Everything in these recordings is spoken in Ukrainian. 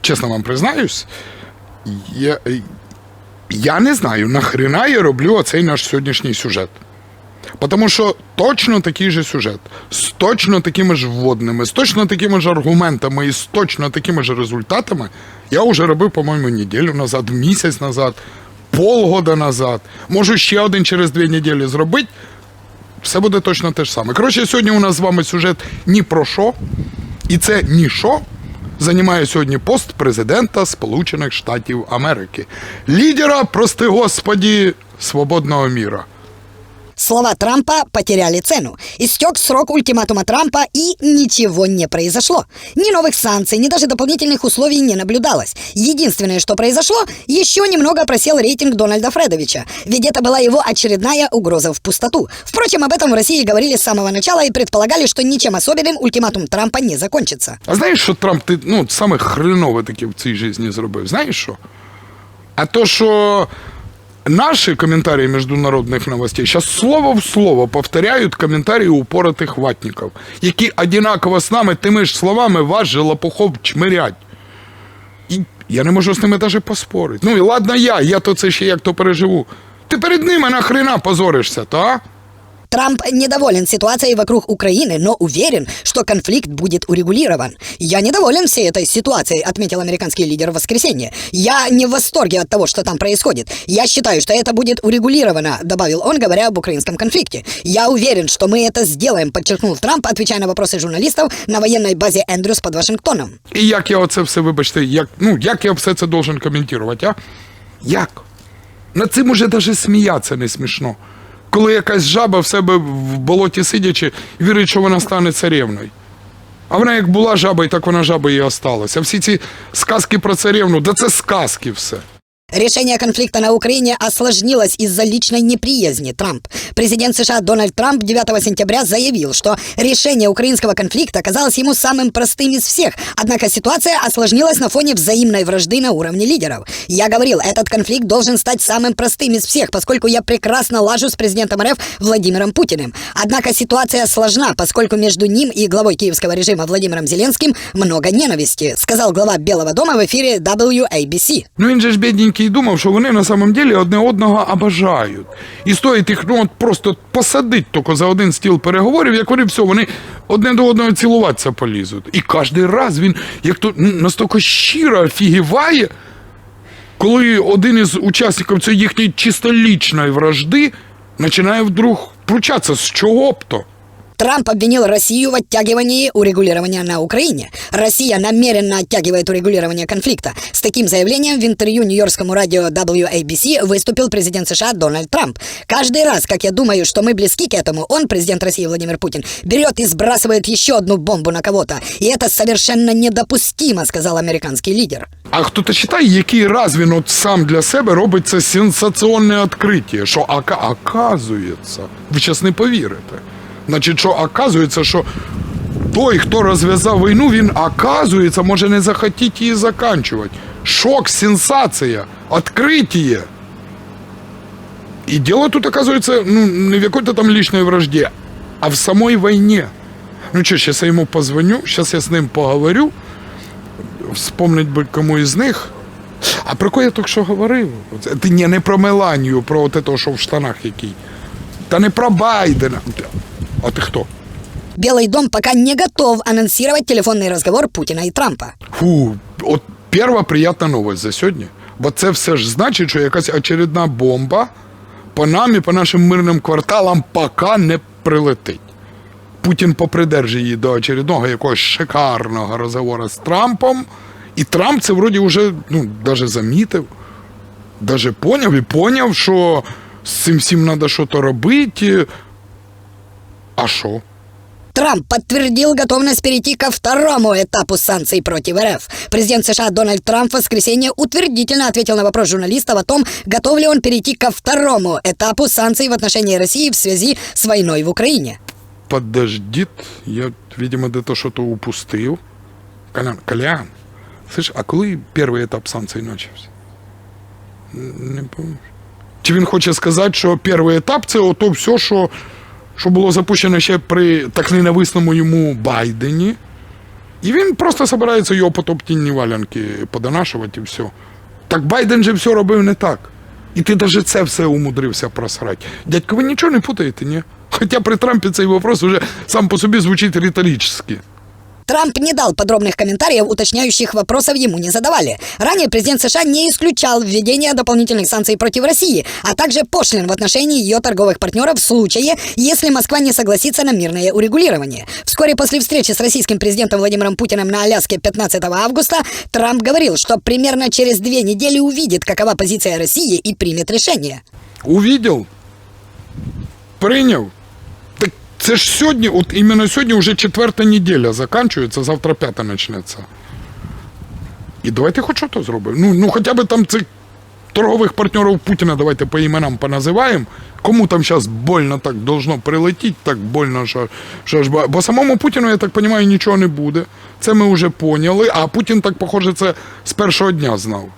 чесно вам признаюсь, я, я не знаю, нахрена я роблю оцей наш сьогоднішній сюжет. Тому що точно такий же сюжет, з точно такими ж вводними, з точно такими ж аргументами і з точно такими ж результатами я вже робив, по-моєму, неділю назад, місяць назад, полгода назад. Можу ще один через дві неділі зробити. Все буде точно те ж саме. Коротше, сьогодні у нас з вами сюжет ні про що, і це ні що займає сьогодні пост президента Сполучених Штатів Америки, лідера, прости господі, свободного міра. Слова Трампа потеряли цену. Истек срок ультиматума Трампа и ничего не произошло. Ни новых санкций, ни даже дополнительных условий не наблюдалось. Единственное, что произошло, еще немного просел рейтинг Дональда Фредовича, ведь это была его очередная угроза в пустоту. Впрочем, об этом в России говорили с самого начала и предполагали, что ничем особенным ультиматум Трампа не закончится. А знаєш, що Трамп ти, ну, саме хренове таке в цій житті зробив? Знаєш що? А то, що наші коментарі міжнародних новостей зараз слово в слово повторяють коментарі упоротых ватників, які одинаково з нами тими ж словами вас же лопухов чмирять. І я не можу з ними навіть поспорити. Ну і ладно я, я то це ще як то переживу. Ти перед ними нахрена позоришся, то? Трамп недоволен ситуацией вокруг Украины, но уверен, что конфликт будет урегулирован. Я недоволен всей этой ситуацией, отметил американский лидер в воскресенье. Я не в восторге от того, что там происходит. Я считаю, что это будет урегулировано, добавил он, говоря об украинском конфликте. Я уверен, что мы это сделаем, подчеркнул Трамп, отвечая на вопросы журналистов на военной базе Эндрюс под Вашингтоном. І як я оце все, вибачте, як, ну, як я все це должен коментувати, а? Як? Над цим уже навіть сміятися не смішно. Коли якась жаба в себе в болоті сидячи, вірить, що вона стане царевною. А вона як була жабою, так вона жабою і осталася. А Всі ці сказки про царевну, да це сказки все. Решение конфликта на Украине осложнилось из-за личной неприязни Трамп. Президент США Дональд Трамп 9 сентября заявил, что решение украинского конфликта оказалось ему самым простым из всех. Однако ситуация осложнилась на фоне взаимной вражды на уровне лидеров. Я говорил, этот конфликт должен стать самым простым из всех, поскольку я прекрасно лажу с президентом РФ Владимиром Путиным. Однако ситуация сложна, поскольку между ним и главой киевского режима Владимиром Зеленским много ненависти, сказал глава Белого дома в эфире WABC. Ну він же ж бідненький думав, що вони на самом деле одне одного обожають. І стоїть їх ну, от просто посадить тільки за один стіл переговорів, як вони все, вони одне до одного цілуватися полізуть. І кожен раз він як то настільки щиро офігіває, коли один із учасників цієї їхньої чисто лічної вражди починає вдруг пручатися. З чого б то? Трамп обвинил Россию в оттягивании урегулирования на Украине. Россия намеренно оттягивает урегулирование конфликта. С таким заявлением в интервью нью-йоркскому радио WABC выступил президент США Дональд Трамп. Каждый раз, как я думаю, что мы близки к этому, он, президент России Владимир Путин, берет и сбрасывает еще одну бомбу на кого-то. И это совершенно недопустимо, сказал американский лидер. А хто-то читає, який раз він от сам для себе робить це сенсаційне відкриття, що ока, оказується, ви зараз не повірите. Значить, що оказується, що той, хто розв'язав війну, він оказується, може не захотіти її заканчувати. Шок, сенсація, відкриття. І діло тут, оказується, ну, не в якій-то там лічній вражді, а в самій війні. Ну що, зараз я йому позвоню, зараз я з ним поговорю вспомнить би кому із них. А про кого я тільки що говорив? Ти ні, не про Меланію, про того, що в штанах який. Та не про Байдена. А ти хто? Белый дом пока не готов анонсировать телефонный разговор Путина и Трампа. Фу, от перша приятна новость за сьогодні. Бо це все ж значить, що якась очередна бомба по нам і по нашим мирним кварталам поки не прилетить. Путін попридержить її до очередного якогось шикарного розговору з Трампом. І Трамп це вроді вже ну, даже замітив, даже поняв і поняв, що з цим всім треба щось робити. А що? Трамп подтвердил готовность перейти ко второму этапу санкций против РФ. Президент США Дональд Трамп в воскресенье утвердительно ответил на вопрос журналистов о том, готов ли он перейти ко второму этапу санкций в отношении России в связи с войной в Украине. Подождіть, я, видимо, де то що то упустив. Колян, Колян, слышь, а коли перший етап санкцій почався? Н- Не пам'ятаю. Чи він хоче сказати, що перший етап це ото все, що, що було запущено ще при так ненависному йому Байдені, І він просто збирається його по топтінні валянки подонашувати і все. Так Байден же все робив не так. І ти навіть це все умудрився просрати. Дядько, ви нічого не путаєте, ні? Хоча при Трампі цей вопрос вже сам по собі звучить риторично. Трамп не дал подробных комментариев, уточняющих вопросов ему не задавали. Ранее президент США не исключал введение дополнительных санкций против России, а также пошлин в отношении ее торговых партнеров в случае, если Москва не согласится на мирное урегулирование. Вскоре после встречи с российским президентом Владимиром Путиным на Аляске 15 августа Трамп говорил, что примерно через две недели увидит, какова позиция России и примет решение. Увидел, прийняв. Це ж сьогодні, от іменно сьогодні вже четверта неділя закінчується, завтра п'ята почнеться. І давайте хоч що зробимо. Ну, ну хоча б там цих торгових партнерів Путіна давайте по іменам поназиваємо. Кому там зараз больно так должно прилетіти, так больно, що, що ж. Бо самому Путіну, я так розумію, нічого не буде. Це ми вже поняли, а Путін так, похоже, це з першого дня знав.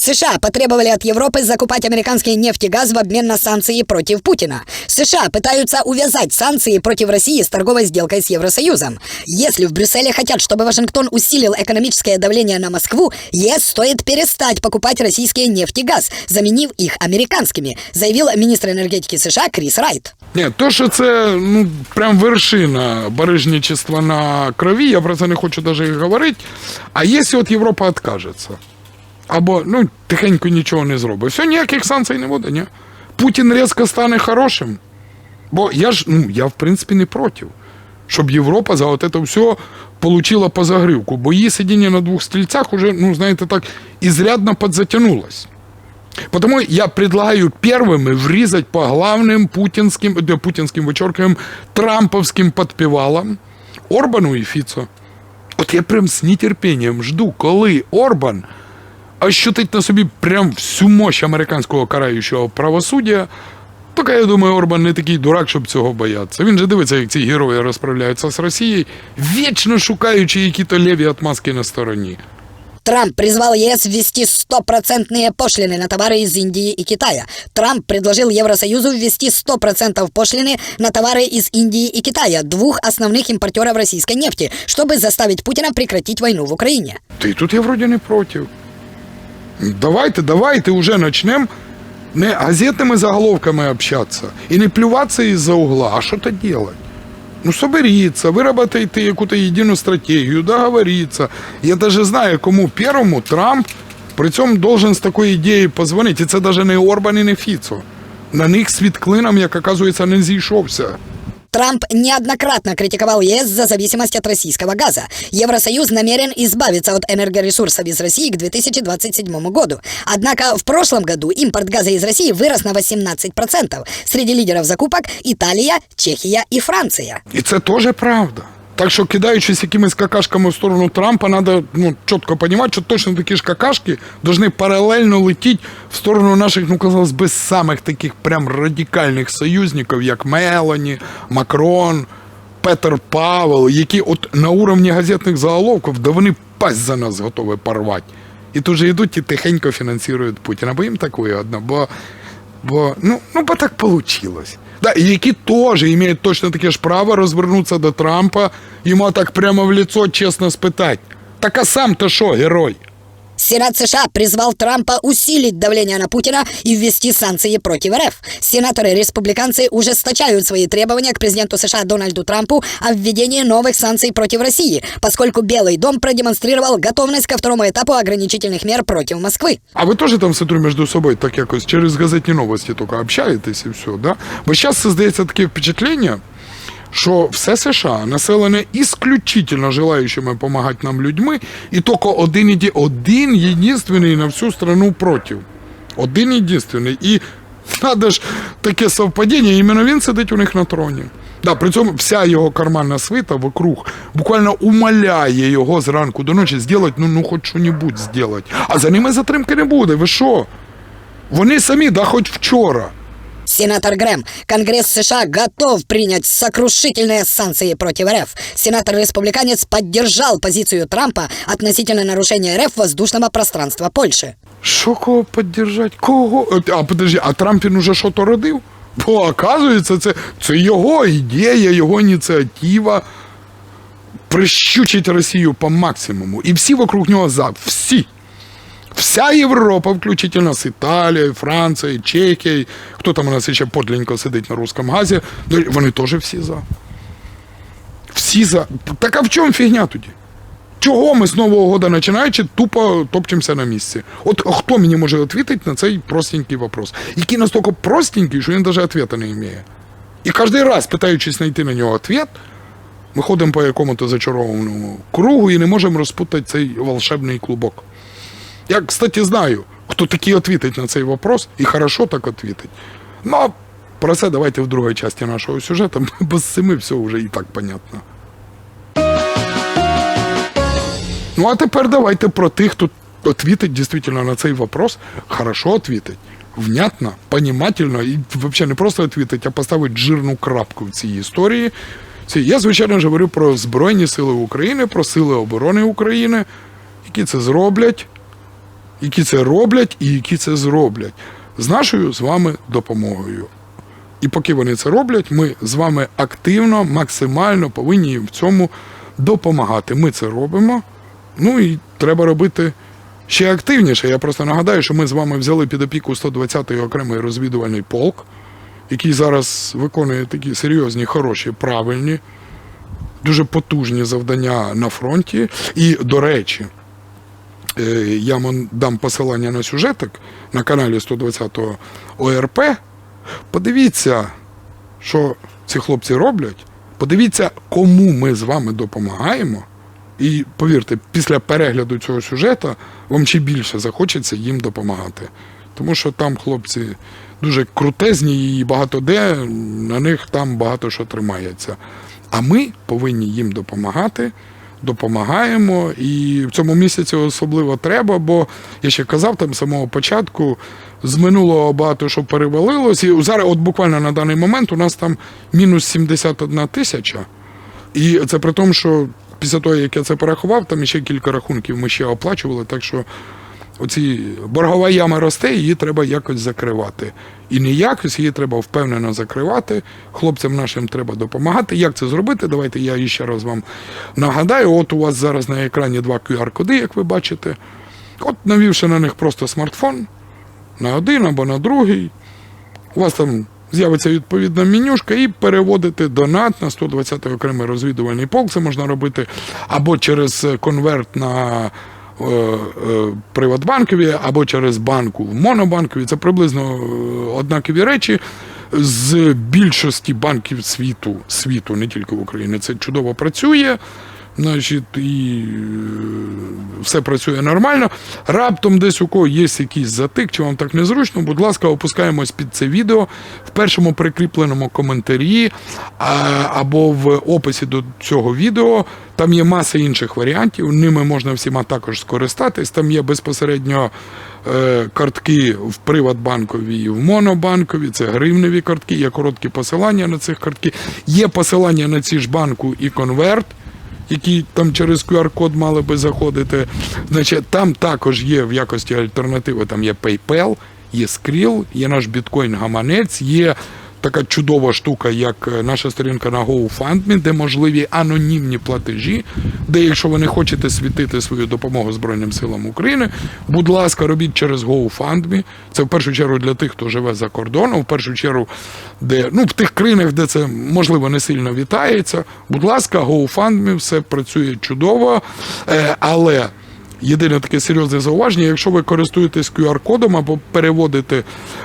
США потребовали от Европы закупать американский нефть и газ в обмен на санкции против Путина. США пытаются увязать санкции против России с торговой сделкой с Евросоюзом. Если в Брюсселе хотят, чтобы Вашингтон усилил экономическое давление на Москву, ЕС стоит перестать покупать российские нефть и газ, заменив их американскими, заявил министр энергетики США Крис Райт. Ні, то, що це ну, прям вершина барижничества на крові, я про це не хочу навіть і говорити. А якщо от Європа відкажеться, або ну, тихенько нічого не зробить, все, ніяких санкцій не буде, ні? Путін різко стане хорошим. Бо я ж, ну, я в принципі не проти, щоб Європа за от це все получила по загривку, бо її сидіння на двох стільцях уже, ну, знаєте, так, ізрядно подзатягнулось. Потому я предлагаю первыми врезать по главным путинским, да, путинским, вычеркиваем, трамповским подпевалам Орбану и Фіцо. От я прям з нетерпінням жду, коли Орбан ощутить на собі прям всю мощь американського караючого правосуддя. Тільки я думаю, Орбан не такий дурак, щоб цього боятися. Він же дивиться, як ці герої розправляються з Росією, вічно шукаючи які-то леві отмазки на стороні. Трамп призвал ЕС ввести стопроцентные пошлины на товары из Индии и Китая. Трамп предложил Евросоюзу ввести 100% пошлины на товары из Индии и Китая, двух основных импортеров российской нефти, чтобы заставить Путина прекратить войну в Украине. Та й тут я вроді не проти. Давайте, давайте уже начнем не газетными заголовками общаться и не плюваться из-за угла, а что-то делать. Ну, соберіться, виработайте яку-то єдину стратегію, договоріться. Я даже знаю, кому первому Трамп при цьому должен з такої ідеї позвонити. І це навіть не Орбан і не Фіцо. На них світ клином, як оказується, не зійшовся. Трамп неоднократно критиковал ЕС за зависимость от российского газа. Евросоюз намерен избавиться от энергоресурсов из России к 2027 году. Однако в прошлом году импорт газа из России вырос на 18%. Среди лидеров закупок Италия, Чехия и Франция. І це теж правда. Так що, кидаючись якимись какашками в сторону Трампа, треба ну, чітко розуміти, що точно такі ж какашки повинні паралельно летіти в сторону наших, ну казалось би, самих таких прям радикальних союзників, як Мелані, Макрон, Петер Павел, які от на уровні газетних заголовків, де вони пасть за нас готові порвати. І тут же йдуть і тихенько фінансують Путіна, бо їм так вигодно, бо Бо, ну, ну, бо так получилось. Да, які теж мають точно таке ж право розвернутися до Трампа, йому так прямо в лицо чесно спитати. Так а сам то що, герой? Сенат США призвал Трампа усилить давление на Путина и ввести санкции против РФ. Сенаторы-республиканцы ужесточают свои требования к президенту США Дональду Трампу о введении новых санкций против России, поскольку Белый дом продемонстрировал готовность ко второму этапу ограничительных мер против Москвы. А ви теж там ситру між собою так якось через газетні новості тільки общаєтесь і все, да? Бо зараз создається таке впечатлення, що все США населене ісключительно желаючими допомагати нам людьми, і тільки один іде, один єдинственний на всю страну проти. Один єдинственний. І надо ж таке совпадіння, іменно він сидить у них на троні. Да, при цьому вся його карманна свита вокруг буквально умоляє його зранку до ночі зробити, ну, ну хоч що-небудь зробити. А за ними затримки не буде. Ви що? Вони самі, да хоч вчора. Сенатор Грэм, Конгресс США готов принять сокрушительные санкции против РФ. Сенатор-республиканец поддержал позицию Трампа относительно нарушения РФ воздушного пространства Польши. Що кого підтримати? Кого? От, А подожди, а Трамп він уже що то родив? Бо оказується, це, це його ідея, його ініціатива. прищучить Росію по максимуму. І всі вокруг нього за. Всі. Вся Європа, включительно з Італією, Францією, Чехією, хто там у нас ще подлінько сидить на русском газі, ну, вони теж всі за. Всі за. Так а в чому фігня тоді? Чого ми з Нового года починаючи тупо топчемося на місці? От хто мені може відповідати на цей простенький вопрос? Який настільки простенький, що він навіть відповіді не має. І кожен раз, питаючись знайти на нього відповідь, ми ходимо по якому-то зачарованому кругу і не можемо розпутати цей волшебний клубок. Я, кстати, знаю, хто таки відповідить на цей вопрос, і хорошо так відповідить. Ну, про це давайте в другій частині нашого сюжету, бо з цими все вже і так понятно. Ну, а тепер давайте про тих, хто ответить действительно на цей вопрос, хорошо ответить, внятно, понимательно, і взагалі не просто ответить, а поставить жирну крапку в цій історії. Я, звичайно говорю про Збройні Сили України, про Сили оборони України, які це зроблять, які це роблять і які це зроблять з нашою з вами допомогою. І поки вони це роблять, ми з вами активно, максимально повинні їм в цьому допомагати. Ми це робимо. Ну і треба робити ще активніше. Я просто нагадаю, що ми з вами взяли під опіку 120-й окремий розвідувальний полк, який зараз виконує такі серйозні, хороші, правильні, дуже потужні завдання на фронті. І, до речі, я вам дам посилання на сюжетик на каналі 120-го ОРП. Подивіться, що ці хлопці роблять. Подивіться, кому ми з вами допомагаємо. І повірте, після перегляду цього сюжету вам ще більше захочеться їм допомагати. Тому що там хлопці дуже крутезні і багато де, на них там багато що тримається. А ми повинні їм допомагати, допомагаємо. І в цьому місяці особливо треба, бо я ще казав там з самого початку, з минулого багато що перевалилось. І зараз, от буквально на даний момент, у нас там мінус 71 тисяча. І це при тому, що після того, як я це порахував, там ще кілька рахунків ми ще оплачували, так що оці боргова яма росте, її треба якось закривати. І не якось, її треба впевнено закривати. Хлопцям нашим треба допомагати. Як це зробити? Давайте я ще раз вам нагадаю. От у вас зараз на екрані два QR-коди, як ви бачите. От навівши на них просто смартфон на один або на другий, у вас там з'явиться відповідна менюшка і переводите донат на 120-й окремий розвідувальний полк. Це можна робити або через конверт на Приватбанкові, або через банку в Монобанкові. Це приблизно е, однакові речі. З більшості банків світу, світу, не тільки в Україні, це чудово працює. Значить, і е, все працює нормально. Раптом десь у кого є якийсь затик, чи вам так незручно, будь ласка, опускаємось під це відео в першому прикріпленому коментарі а, або в описі до цього відео. Там є маса інших варіантів, ними можна всіма також скористатись. Там є безпосередньо е, картки в Приватбанкові і в Монобанкові, це гривневі картки, є короткі посилання на цих картки, є посилання на ці ж банку і конверт які там через QR-код мали би заходити. Значить, там також є в якості альтернативи, там є PayPal, є Skrill, є наш біткоін-гаманець, є така чудова штука, як е, наша сторінка на GoFundMe, де можливі анонімні платежі, де, якщо ви не хочете світити свою допомогу Збройним силам України, будь ласка, робіть через GoFundMe. Це в першу чергу для тих, хто живе за кордоном, в першу чергу, де ну в тих країнах, де це можливо не сильно вітається. Будь ласка, GoFundMe, все працює чудово, Е, але. Єдине таке серйозне зауваження, якщо ви користуєтесь QR-кодом або переводите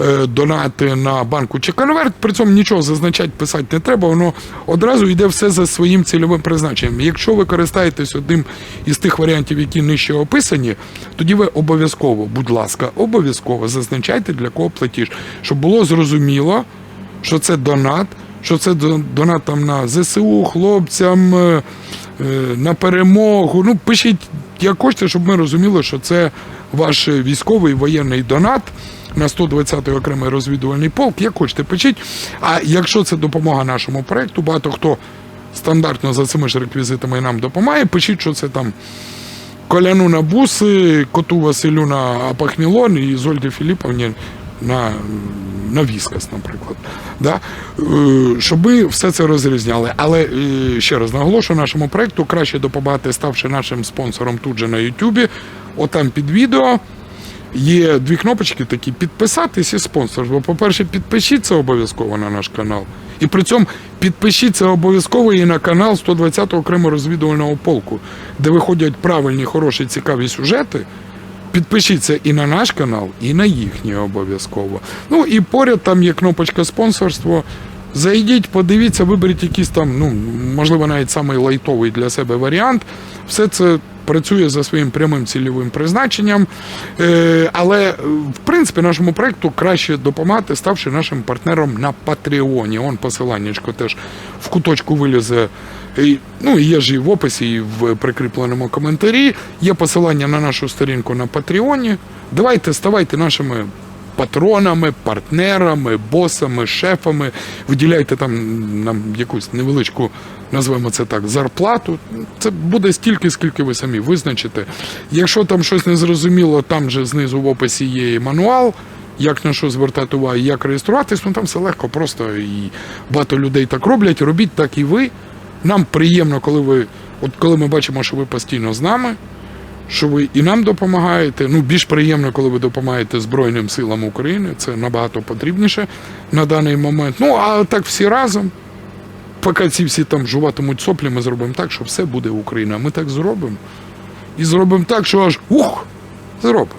е, донати на банку чи конверт, при цьому нічого зазначати, писати не треба, воно одразу йде все за своїм цільовим призначенням. Якщо ви користаєтесь одним із тих варіантів, які нижче описані, тоді ви обов'язково, будь ласка, обов'язково зазначайте для кого платіж, щоб було зрозуміло, що це донат, що це до- донат там на ЗСУ, хлопцям, е, на перемогу. Ну, пишіть як хочете, щоб ми розуміли, що це ваш військовий воєнний донат на 120-й окремий розвідувальний полк. Як хочете, пишіть. А якщо це допомога нашому проекту, багато хто стандартно за цими ж реквізитами нам допомагає, пишіть, що це там. Коляну на буси, коту Василю на Апахнілон і Зольді Філіповні на, на віскас, наприклад. Да? Е, Щоб все це розрізняли. Але е, ще раз наголошую, нашому проекту краще допомагати, ставши нашим спонсором тут же на Ютубі. Отам під відео є дві кнопочки такі підписатись і спонсор. Бо, по-перше, підпишіться обов'язково на наш канал. І при цьому підпишіться обов'язково і на канал 120-го окремо розвідувального полку, де виходять правильні, хороші, цікаві сюжети. Підпишіться і на наш канал, і на їхній обов'язково. Ну і поряд там є кнопочка спонсорство. Зайдіть, подивіться, виберіть якийсь там, ну можливо, навіть самий лайтовий для себе варіант. Все це працює за своїм прямим цільовим призначенням. Е, але в принципі нашому проекту краще допомагати, ставши нашим партнером на Патреоні. Он посиланнячко теж в куточку вилізе. Ну, є ж і в описі, і в прикріпленому коментарі. Є посилання на нашу сторінку на Патреоні. Давайте ставайте нашими патронами, партнерами, босами, шефами. Виділяйте там нам якусь невеличку, назвемо це так, зарплату. Це буде стільки, скільки ви самі визначите. Якщо там щось незрозуміло, там же знизу в описі є і мануал. Як на що звертати увагу, як реєструватись, ну там все легко, просто і багато людей так роблять. Робіть так і ви. Нам приємно, коли ви, от коли ми бачимо, що ви постійно з нами, що ви і нам допомагаєте. Ну, більш приємно, коли ви допомагаєте Збройним силам України. Це набагато потрібніше на даний момент. Ну, а так всі разом, Поки ці всі там жуватимуть соплі, ми зробимо так, що все буде Україна. Ми так зробимо і зробимо так, що аж ух зробимо.